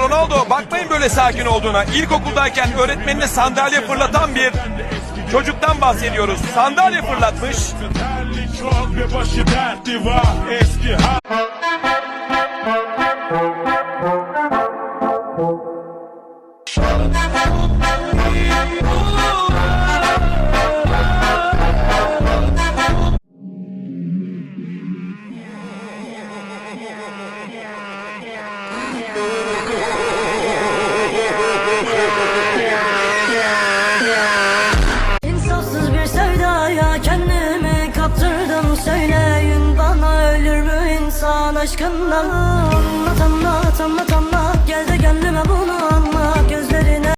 Ronaldo bakmayın böyle sakin olduğuna. İlkokuldayken öğretmenine sandalye fırlatan bir çocuktan bahsediyoruz. Sandalye fırlatmış. İnsafsız bir sevdaya kendimi kaptırdım. Söyleyin bana ölür mü insan aşkından